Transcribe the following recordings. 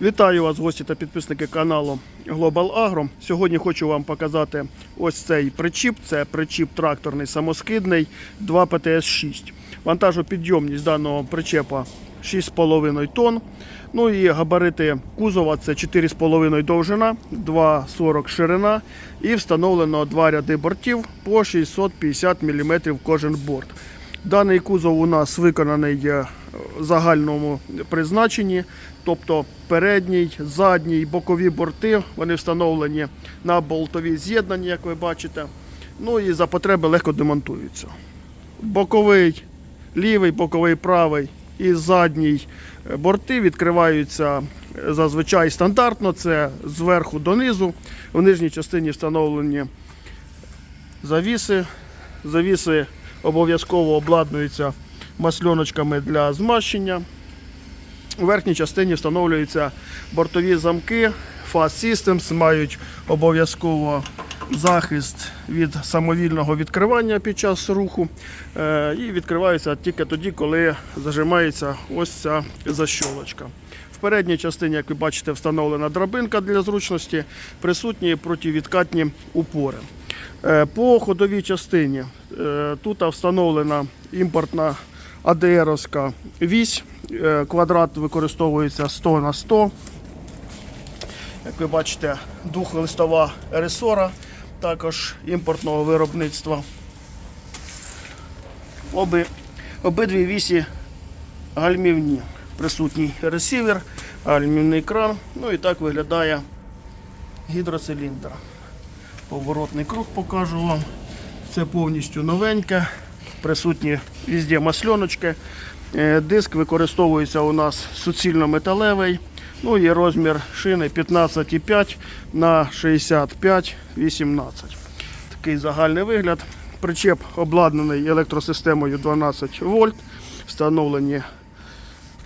Вітаю вас, гості та підписники каналу Global Agro. Сьогодні хочу вам показати ось цей причіп. Це причіп тракторний самоскидний 2 ПТС-6. Вантажопідйомність даного причепа 6,5 тонн. Ну і габарити кузова це 4,5 довжина, 2,40 ширина і встановлено два ряди бортів по 650 мм кожен борт. Даний кузов у нас виконаний е, загальному призначенні, тобто передній, задній, бокові борти, вони встановлені на болтові з'єднання, як ви бачите. Ну і за потреби легко демонтуються. Боковий, лівий, боковий, правий і задній е, борти відкриваються е, зазвичай стандартно, це зверху донизу. В нижній частині встановлені завіси. Завіси обов'язково обладнуються масльоночками для змащення. У верхній частині встановлюються бортові замки. Fast Systems мають обов'язково захист від самовільного відкривання під час руху. Е, І відкриваються тільки тоді, коли зажимається ось ця защолочка. В передній частині, як ви бачите, встановлена драбинка для зручності, присутні противідкатні упори. Е, По ходовій частині е, тут встановлена імпортна АДРовська вісь. Е, Квадрат використовується 100 на 100. Як ви бачите, двохлистова ресора, також імпортного виробництва. Оби, обидві вісі гальмівні. Присутній ресівер, гальмівний кран. Ну і так виглядає гідроциліндр. Поворотний круг покажу вам. Це повністю новеньке. Присутні везде масльоночки. Е, Диск використовується у нас суцільно-металевий. Ну і розмір шини 15,5 на 65-18. Такий загальний вигляд. Причеп обладнаний електросистемою 12 вольт. Встановлені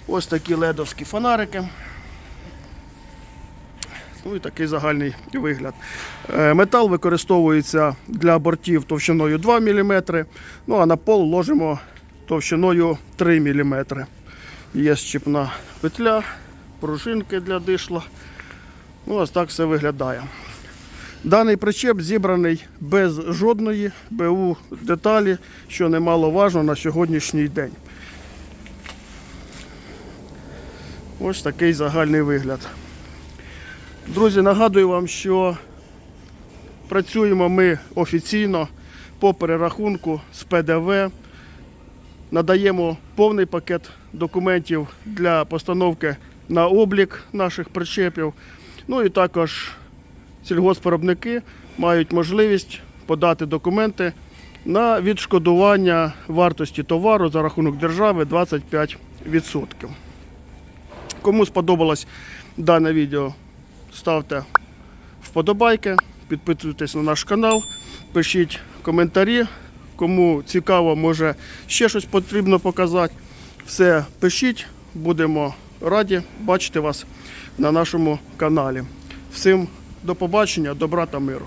ось такі ледовські фонарики. Ну і такий загальний вигляд. Е, Метал використовується для бортів товщиною 2 мм, ну а на пол ложимо товщиною 3 мм. Є щіпна петля, пружинки для дишла. Ну, ось так все виглядає. Даний причеп зібраний без жодної БУ деталі, що немаловажно на сьогоднішній день. Ось такий загальний вигляд. Друзі, нагадую вам, що працюємо ми офіційно по перерахунку з ПДВ. Надаємо повний пакет документів для постановки на облік наших причепів. Ну і також сільгоспвиробники мають можливість подати документи на відшкодування вартості товару за рахунок держави 25%. Кому сподобалось дане відео, ставте вподобайки, підписуйтесь на наш канал, пишіть коментарі. Кому цікаво, може ще щось потрібно показати. Все пишіть, будемо раді бачити вас на нашому каналі. Всім до побачення, добра та миру.